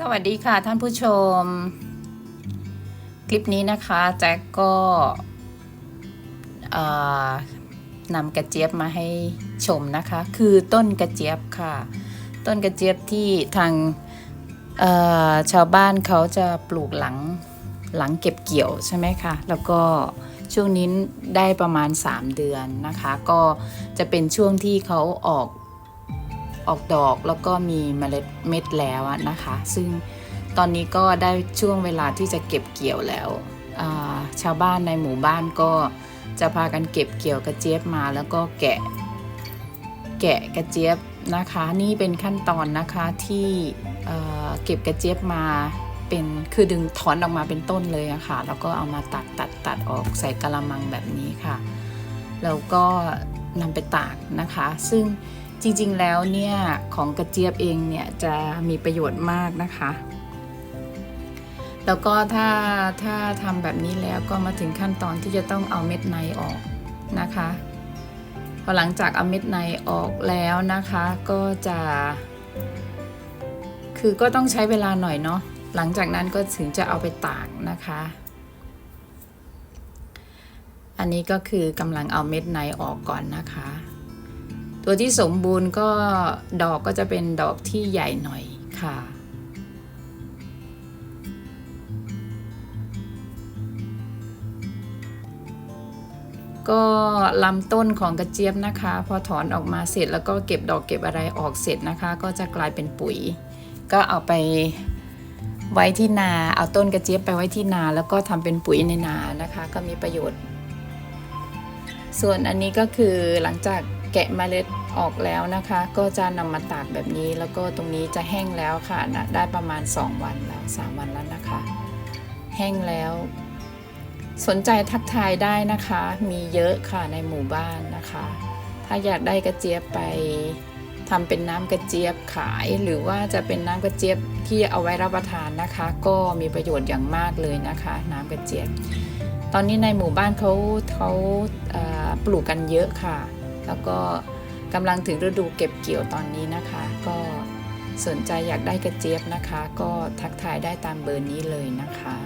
สวัสดีค่ะท่านผู้ชม คลิปนี้นะคะแจ็คก็นำกระเจี๊ยบมาให้ชมนะคะ คือต้นกระเจี๊ยบค่ะ ต้นกระเจี๊ยบที่ทางชาวบ้านเขาจะปลูกหลังหลังเก็บเกี่ยวใช่ไหมคะแล้วก็ช่วงนี้ได้ประมาณ 3 เดือนนะคะ ก็จะเป็นช่วงที่เขาออก ออกดอกแล้วก็มีเมล็ดเม็ดแล้วอะนะคะ ซึ่งตอนนี้ก็ได้ช่วงเวลาที่จะเก็บเกี่ยวแล้วาชาวบ้านในหมู่บ้านก็จะพากันเก็บเกี่ยวกระเจี๊ยบมาแล้วก็แกะ แกะกระเจี๊ยบนะคะ นี่เป็นขั้นตอนนะคะที่เอ่อเก็บกระเจี๊ยบมาเป็นคือดึงถอนออกมาเป็นต้นเลยอะค่ะ แล้วก็เอามาตัดตัดตัดออกใส่กระมังแบบนี้ค่ะ แล้วก็นำไปตากนะคะ ซึ่ง จริงๆแล้วเนี่ยของกระเจี๊ยบเองเนี่ยจะมีประโยชน์มากนะคะ แล้วก็ถ้าถ้าทำแบบนี้แล้วก็มาถึงขั้นตอนที่จะต้องเอาเม็ดในออกนะคะพอหลังจากเอาเม็ดในออกแล้วนะคะก็จะ คือก็ต้องใช้เวลาหน่อยเนาะหลังจากนั้นก็ถึงจะเอาไปตากนะคะ อันนี้ก็คือกำลังเอาเม็ดในออกก่อนนะคะ ตัวที่สมบูรณ์ก็ดอกก็จะเป็นดอกที่ใหญ่หน่อยค่ะก็ลำต้นของกระเจี๊ยบนะคะ พอถอนออกมาเสร็จแล้วก็เก็บดอกเก็บอะไรออกเสร็จนะคะ ก็จะกลายเป็นปุ๋ย ก็เอาไปไว้ที่นา เอาต้นกระเจี๊ยบไปไว้ที่นา แล้วก็ทำเป็นปุ๋ยในนานะคะ ก็มีประโยชน์ ส่วนอันนี้ก็คือหลังจากแกะเมล็ดออกแล้วนะคะ ก็จะนำมาตากแบบนี้แล้วก็ตรงนี้จะแห้งแล้วค่ะนะได้ประมาณ 2 วันแล้ว 3 วันแล้วนะคะ แห้งแล้ว สนใจทักทายได้นะคะ มีเยอะค่ะในหมู่บ้านนะคะ ถ้าอยากได้กระเจี๊ยบไป ทำเป็นน้ำกระเจี๊ยบขาย หรือว่าจะเป็นน้ำกระเจี๊ยบที่เอาไว้รับประทานนะคะ ก็มีประโยชน์อย่างมากเลยนะคะ น้ำกระเจี๊ยบ ตอนนี้ในหมู่บ้านเขาเขาปลูกกันเยอะค่ะ แล้วก็กำลังถึงฤดูเก็บเกี่ยวตอนนี้นะคะ ก็สนใจอยากได้กระเจี๊ยบนะคะ ก็ทักทายได้ตามเบอร์นี้เลยนะคะ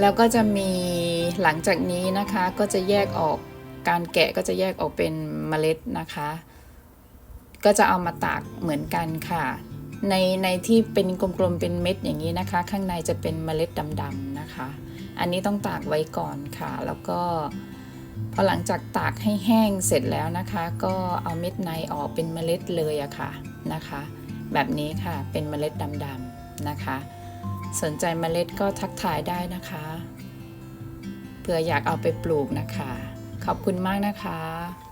แล้วก็จะมีหลังจากนี้นะคะก็จะแยกออก การแกะก็จะแยกออกเป็นเมล็ดนะคะ ก็จะเอามาตากเหมือนกันค่ะ ในในที่เป็นกลมๆเป็นเม็ดอย่างนี้นะคะ ข้างในจะเป็นเมล็ดดำๆนะคะ อันนี้ต้องตากไว้ก่อนค่ะ แล้วก็พอหลังจากตากให้แห้งเสร็จแล้วนะคะ ก็เอาเม็ดในออกเป็นเมล็ดเลยอะค่ะนะคะ แบบนี้ค่ะเป็นเมล็ดดำๆนะคะ สนใจเมล็ดก็ทักทายได้นะคะเผื่ออยากเอาไปปลูกนะคะ ขอบคุณมากนะคะ